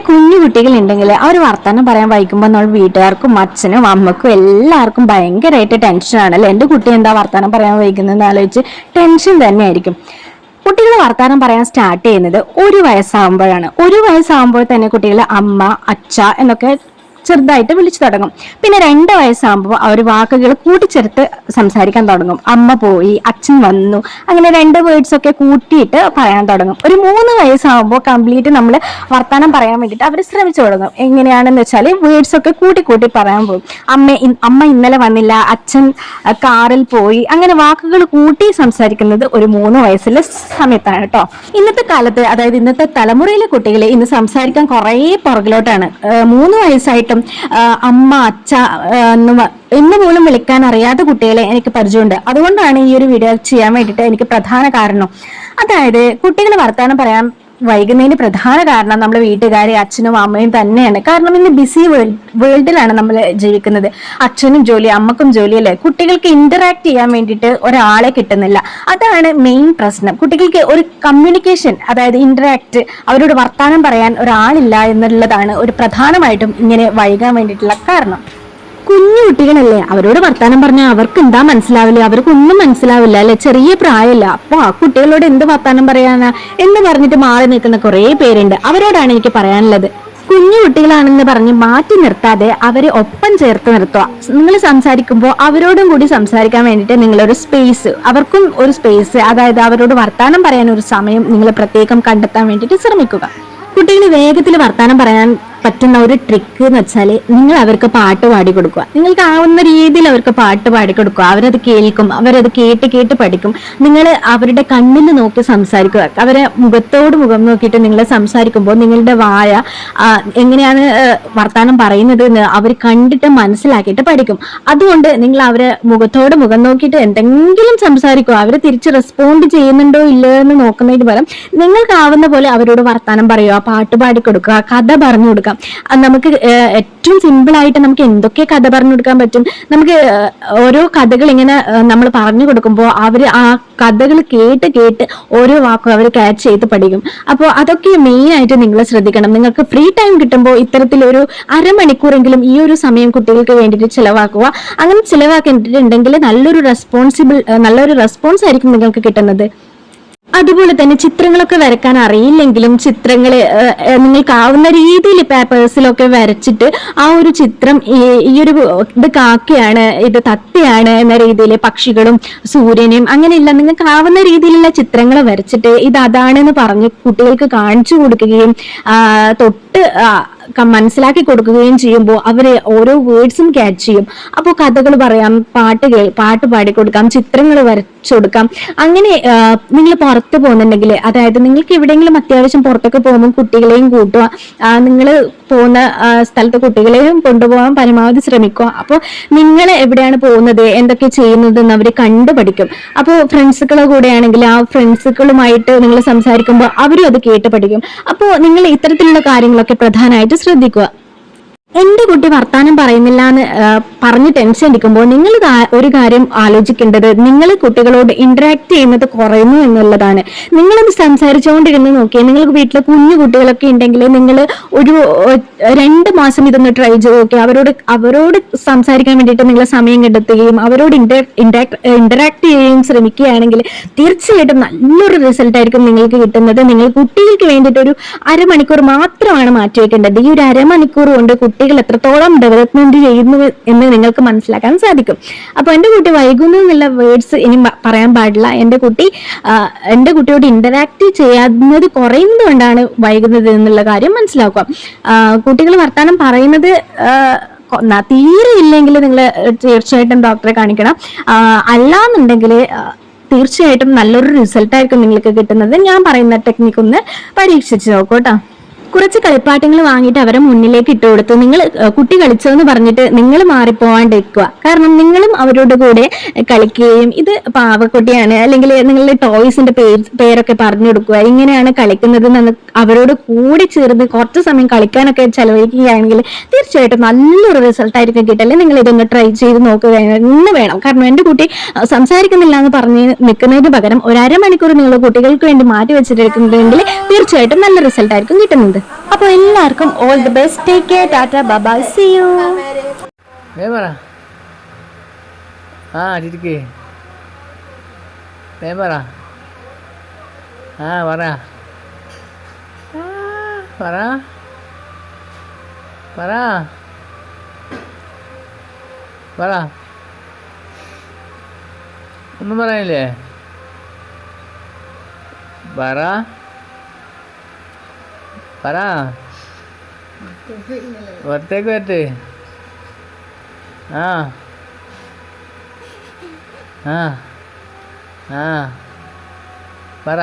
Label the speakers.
Speaker 1: വീട്ടിൽ കുഞ്ഞു കുട്ടികൾ ഉണ്ടെങ്കിൽ അവർ വർത്തമാനം പറയാൻ വായിക്കുമ്പോൾ നമ്മൾ വീട്ടുകാർക്കും അച്ഛനും അമ്മക്കും എല്ലാവർക്കും ഭയങ്കരമായിട്ട് ടെൻഷനാണ് അല്ലെ? എന്റെ കുട്ടി എന്താ വർത്തമാനം പറയാൻ വൈകുന്നതെന്ന് ആലോചിച്ച് ടെൻഷൻ തന്നെയായിരിക്കും. കുട്ടികൾ വർത്തമാനം പറയാൻ സ്റ്റാർട്ട് ചെയ്യുന്നത് ഒരു വയസ്സാകുമ്പോഴാണ് ഒരു വയസ്സാകുമ്പോൾ തന്നെ കുട്ടികൾ അമ്മ അച്ഛ എന്നൊക്കെ ചെറുതായിട്ട് വിളിച്ചു തുടങ്ങും. പിന്നെ രണ്ട് വയസ്സാകുമ്പോൾ അവർ വാക്കുകൾ കൂട്ടിച്ചേർത്ത് സംസാരിക്കാൻ തുടങ്ങും. അമ്മ പോയി അച്ഛൻ വന്നു അങ്ങനെ രണ്ട് വേർഡ്സ് ഒക്കെ കൂട്ടിയിട്ട് പറയാൻ തുടങ്ങും. ഒരു മൂന്ന് വയസ്സാകുമ്പോൾ കംപ്ലീറ്റ് നമ്മൾ വർത്തമാനം പറയാൻ വേണ്ടിയിട്ട് അവർ ശ്രമിച്ചു തുടങ്ങും. എങ്ങനെയാണെന്ന് വെച്ചാൽ വേർഡ്സ് ഒക്കെ കൂട്ടി കൂട്ടി പറയാൻ പോകും. അമ്മ അമ്മ ഇന്നലെ വന്നില്ല അച്ഛൻ കാറിൽ പോയി അങ്ങനെ വാക്കുകൾ കൂട്ടി സംസാരിക്കുന്നത് ഒരു മൂന്ന് വയസ്സിലെ സമയത്താണ് കേട്ടോ. ഇന്നത്തെ കാലത്ത് അതായത് ഇന്നത്തെ തലമുറയിലെ കുട്ടികളെ ഇന്ന് സംസാരിക്കാൻ കുറേ പുറകിലോട്ടാണ്. മൂന്ന് വയസ്സായിട്ടും ഏഹ് അമ്മ അച്ഛ എന്ന് എന്ന് പോലും വിളിക്കാൻ അറിയാത്ത കുട്ടികളെ എനിക്ക് പരിചയമുണ്ട്. അതുകൊണ്ടാണ് ഈ ഒരു വീഡിയോ ചെയ്യാൻ വേണ്ടിയിട്ട് എനിക്ക് പ്രധാന കാരണം. അതായത് കുട്ടികൾ വർത്തമാനം പറയാൻ വൈകുന്നതിന് പ്രധാന കാരണം നമ്മുടെ വീട്ടുകാരെ അച്ഛനും അമ്മയും തന്നെയാണ്. കാരണം ഇന്ന് ബിസി വേൾഡിലാണ് നമ്മൾ ജീവിക്കുന്നത്. അച്ഛനും ജോലി അമ്മക്കും ജോലി അല്ലേ? കുട്ടികൾക്ക് ഇന്ററാക്ട് ചെയ്യാൻ വേണ്ടിയിട്ട് ഒരാളെ കിട്ടുന്നില്ല. അതാണ് മെയിൻ പ്രശ്നം. കുട്ടികൾക്ക് ഒരു കമ്മ്യൂണിക്കേഷൻ അതായത് ഇന്ററാക്ട് അവരോട് വർത്താനം പറയാൻ ഒരാളില്ല എന്നുള്ളതാണ് ഒരു പ്രധാനമായിട്ടും ഇങ്ങനെ വൈകാൻ വേണ്ടിയിട്ടുള്ള കാരണം. കുഞ്ഞു കുട്ടികളല്ലേ? അവരോട് വർത്താനം പറഞ്ഞാൽ അവർക്ക് എന്താ മനസ്സിലാവില്ല? അവർക്കൊന്നും മനസ്സിലാവില്ല അല്ലെ? ചെറിയ പ്രായമല്ല അപ്പൊ ആ കുട്ടികളോട് എന്ത് വർത്താനം പറയാനാ? എന്ന് പറഞ്ഞിട്ട് മാറി നിൽക്കുന്ന കുറെ പേരുണ്ട്. അവരോടാണ് എനിക്ക് പറയാനുള്ളത്. കുഞ്ഞു കുട്ടികളാണെന്ന് പറഞ്ഞ് മാറ്റി നിർത്താതെ അവരെ ഒപ്പം ചേർത്ത് നിർത്തുക. നിങ്ങൾ സംസാരിക്കുമ്പോൾ അവരോടും കൂടി സംസാരിക്കാൻ വേണ്ടിയിട്ട് നിങ്ങളൊരു സ്പേസ് അവർക്കും ഒരു സ്പേസ് അതായത് അവരോട് വർത്താനം പറയാൻ ഒരു സമയം നിങ്ങൾ പ്രത്യേകം കണ്ടെത്താൻ വേണ്ടിയിട്ട് ശ്രമിക്കുക. കുട്ടികൾ വേഗത്തിൽ വർത്താനം പറയാൻ പറ്റുന്ന ഒരു ട്രിക്ക് എന്ന് വെച്ചാൽ നിങ്ങൾ അവർക്ക് പാട്ട് പാടി കൊടുക്കുക. നിങ്ങൾക്ക് ആവുന്ന രീതിയിൽ അവർക്ക് പാട്ട് പാടി കൊടുക്കുക. അവരത് കേൾക്കും അവരത് കേട്ട് കേട്ട് പഠിക്കും. നിങ്ങൾ അവരുടെ കണ്ണിൽ നോക്കി സംസാരിക്കുക. അവരെ മുഖത്തോട് മുഖം നോക്കിയിട്ട് നിങ്ങൾ സംസാരിക്കുമ്പോൾ നിങ്ങളുടെ വായ എങ്ങനെയാണ് വർത്തമാനം പറയുന്നത് എന്ന് അവർ കണ്ടിട്ട് മനസ്സിലാക്കിയിട്ട് പഠിക്കും. അതുകൊണ്ട് നിങ്ങൾ അവരെ മുഖത്തോട് മുഖം നോക്കിയിട്ട് എന്തെങ്കിലും സംസാരിക്കുക. അവർ തിരിച്ച് റെസ്പോണ്ട് ചെയ്യുന്നുണ്ടോ ഇല്ലയോ എന്ന് നോക്കുന്നതിന് പകരം നിങ്ങൾക്കാവുന്ന പോലെ അവരോട് വർത്താനം പറയുക പാട്ട് പാടി കൊടുക്കുക കഥ പറഞ്ഞു കൊടുക്കുക. അത് നമുക്ക് ഏറ്റവും സിമ്പിൾ ആയിട്ട് നമുക്ക് എന്തൊക്കെ കഥ പറഞ്ഞു കൊടുക്കാൻ പറ്റും? നമുക്ക് ഓരോ കഥകൾ ഇങ്ങനെ നമ്മൾ പറഞ്ഞു കൊടുക്കുമ്പോൾ അവർ ആ കഥകൾ കേട്ട് കേട്ട് ഓരോ വാക്കും അവർ ക്യാച്ച് ചെയ്ത് പഠിക്കും. അപ്പോൾ അതൊക്കെ മെയിൻ ആയിട്ട് നിങ്ങൾ ശ്രദ്ധിക്കണം. നിങ്ങൾക്ക് ഫ്രീ ടൈം കിട്ടുമ്പോൾ ഇത്തരത്തിലൊരു അരമണിക്കൂറെങ്കിലും ഈ ഒരു സമയം കുട്ടികൾക്ക് വേണ്ടിയിട്ട് ചിലവാക്കുക. അങ്ങനെ ചിലവാക്കിയിട്ടുണ്ടെങ്കിൽ നല്ലൊരു റെസ്പോൺസിബിൾ നല്ലൊരു റെസ്പോൺസ് ആയിരിക്കും നിങ്ങൾക്ക് കിട്ടുന്നത്. അതുപോലെ തന്നെ ചിത്രങ്ങളൊക്കെ വരക്കാൻ അറിയില്ലെങ്കിലും ചിത്രങ്ങൾ നിങ്ങൾക്കാവുന്ന രീതിയിൽ പേപ്പേഴ്സിലൊക്കെ വരച്ചിട്ട് ആ ഒരു ചിത്രം ഈ- ഒരു ഇത് കാക്കയാണ് ഇത് തത്തയാണ് എന്ന രീതിയിൽ പക്ഷികളും സൂര്യനെയും അങ്ങനെയല്ല നിങ്ങൾക്ക് ആവുന്ന രീതിയിലുള്ള ചിത്രങ്ങൾ വരച്ചിട്ട് ഇത് അതാണെന്ന് പറഞ്ഞ് കുട്ടികൾക്ക് കാണിച്ചു കൊടുക്കുകയും തൊട്ട് മനസ്സിലാക്കി കൊടുക്കുകയും ചെയ്യുമ്പോൾ അവരെ ഓരോ വേർഡ്സും ക്യാച്ച് ചെയ്യും. അപ്പോൾ കഥകൾ പറയാം പാട്ട് കേ പാട്ട് പാടിക്കൊടുക്കാം ചിത്രങ്ങൾ വരച്ചു കൊടുക്കാം. അങ്ങനെ നിങ്ങൾ പുറത്ത് പോകുന്നുണ്ടെങ്കിൽ അതായത് നിങ്ങൾക്ക് എവിടെയെങ്കിലും അത്യാവശ്യം പുറത്തൊക്കെ പോകുമ്പോൾ കുട്ടികളെയും കൂട്ടുക നിങ്ങൾ പോകുന്ന സ്ഥലത്തെ കുട്ടികളെയും കൊണ്ടുപോകാൻ പരമാവധി ശ്രമിക്കുക. അപ്പോൾ നിങ്ങൾ എവിടെയാണ് പോകുന്നത്? എന്തൊക്കെ ചെയ്യുന്നത് എന്ന് അവർ കണ്ടു പഠിക്കും അപ്പോൾ ഫ്രണ്ട്സുകളെ കൂടെയാണെങ്കിൽ ആ ഫ്രണ്ട്സുകളുമായിട്ട് നിങ്ങൾ സംസാരിക്കുമ്പോൾ അവരും അത് കേട്ട് പഠിക്കും. അപ്പോൾ നിങ്ങൾ ഇത്തരത്തിലുള്ള കാര്യങ്ങളൊക്കെ പ്രധാനമായിട്ട് ശ്രദ്ധിക്കുക. എന്റെ കുട്ടി വർത്തമാനം പറയുന്നില്ല എന്ന് പറഞ്ഞ് ടെൻഷൻ അടിക്കുമ്പോൾ നിങ്ങൾ ഒരു കാര്യം ആലോചിക്കേണ്ടത് നിങ്ങൾ കുട്ടികളോട് ഇന്ററാക്ട് ചെയ്യുന്നത് കുറയുന്നു എന്നുള്ളതാണ്. നിങ്ങളത് സംസാരിച്ചുകൊണ്ടിരുന്ന് നോക്കിയാൽ നിങ്ങൾക്ക് വീട്ടിൽ കുഞ്ഞു കുട്ടികളൊക്കെ ഉണ്ടെങ്കിൽ നിങ്ങൾ ഒരു രണ്ട് മാസം ഇതൊന്ന് ട്രൈ ചെയ്ത് നോക്കി അവരോട് അവരോട് സംസാരിക്കാൻ വേണ്ടിയിട്ട് നിങ്ങൾ സമയം കണ്ടെത്തുകയും അവരോട് ഇന്ററാക്ട് ചെയ്യുകയും ശ്രമിക്കുകയാണെങ്കിൽ തീർച്ചയായിട്ടും നല്ലൊരു റിസൾട്ട് ആയിരിക്കും നിങ്ങൾക്ക് കിട്ടുന്നത്. നിങ്ങൾ കുട്ടികൾക്ക് വേണ്ടിയിട്ട് ഒരു അരമണിക്കൂർ മാത്രമാണ് മാറ്റിവെക്കേണ്ടത് ഈ ഒരു അരമണിക്കൂർ കൊണ്ട് കുട്ടികൾ എത്രത്തോളം ഡെവലപ്മെന്റ് ചെയ്യുന്നു എന്ന് നിങ്ങൾക്ക് മനസ്സിലാക്കാൻ സാധിക്കും. അപ്പോൾ എന്റെ കുട്ടി വൈകുന്നു എന്നുള്ള വേർഡ്സ് ഇനി പറയാൻ പാടില്ല. എന്റെ കുട്ടി എന്റെ കുട്ടിയോട് ഇന്ററാക്ട് ചെയ്യാവുന്നത് കുറയുന്നതുകൊണ്ടാണ് വൈകുന്നത് എന്നുള്ള കാര്യം മനസ്സിലാക്കുക. കുട്ടികൾ വർത്തമാനം പറയുന്നത് തീരെ ഇല്ലെങ്കിൽ നിങ്ങൾ തീർച്ചയായിട്ടും ഡോക്ടറെ കാണിക്കണം. അല്ലാന്നുണ്ടെങ്കിൽ തീർച്ചയായിട്ടും നല്ലൊരു റിസൾട്ടായിരിക്കും നിങ്ങൾക്ക് കിട്ടുന്നത്. ഞാൻ പറയുന്ന ടെക്നിക്ക് ഒന്ന് പരീക്ഷിച്ച് നോക്കൂ കേട്ടോ. കുറച്ച് കളിപ്പാട്ടങ്ങൾ വാങ്ങിയിട്ട് അവരെ മുന്നിലേക്ക് ഇട്ട് കൊടുത്തു. നിങ്ങൾ കുട്ടി കളിച്ചോന്ന് പറഞ്ഞിട്ട് നിങ്ങൾ മാറിപ്പോവാണ്ടിരിക്കുക കാരണം നിങ്ങളും അവരോട് കൂടെ കളിക്കുകയും ഇത് പാവക്കുട്ടിയാണ്. അല്ലെങ്കിൽ നിങ്ങളുടെ ടോയ്സിന്റെ പേര് പേരൊക്കെ പറഞ്ഞു കൊടുക്കുക. ഇങ്ങനെയാണ് കളിക്കുന്നത് അവരോട് കൂടി ചേർന്ന് കുറച്ച് സമയം കളിക്കാനൊക്കെ ചെലവഴിക്കുകയാണെങ്കിൽ തീർച്ചയായിട്ടും നല്ലൊരു റിസൾട്ട് ആയിരിക്കും കിട്ടല്ലേ നിങ്ങൾ ഇതൊന്ന് ട്രൈ ചെയ്ത് നോക്കുക. എന്ന് വേണം. കാരണം എന്റെ കുട്ടി സംസാരിക്കുന്നില്ല എന്ന് പറഞ്ഞ് നിൽക്കുന്നതിന് പകരം ഒരു അരമണിക്കൂർ നിങ്ങൾ കുട്ടികൾക്ക് വേണ്ടി മാറ്റി വെച്ചിട്ടിരിക്കുന്നുണ്ടെങ്കിൽ തീർച്ചയായിട്ടും നല്ല റിസൾട്ട് ആയിരിക്കും കിട്ടുന്നത്. അപ്പോൾ എല്ലാവർക്കും all the best take care tata bye see you
Speaker 2: വേ പറ ആ ചിരിക്ക് വേ പറ ആ പറ ആ, പറ പറ പറ ഒന്നും പറയാനില്ലേ പറ പറ പുറത്തേക്ക് പറ്റേ ആ ആ ആ പറ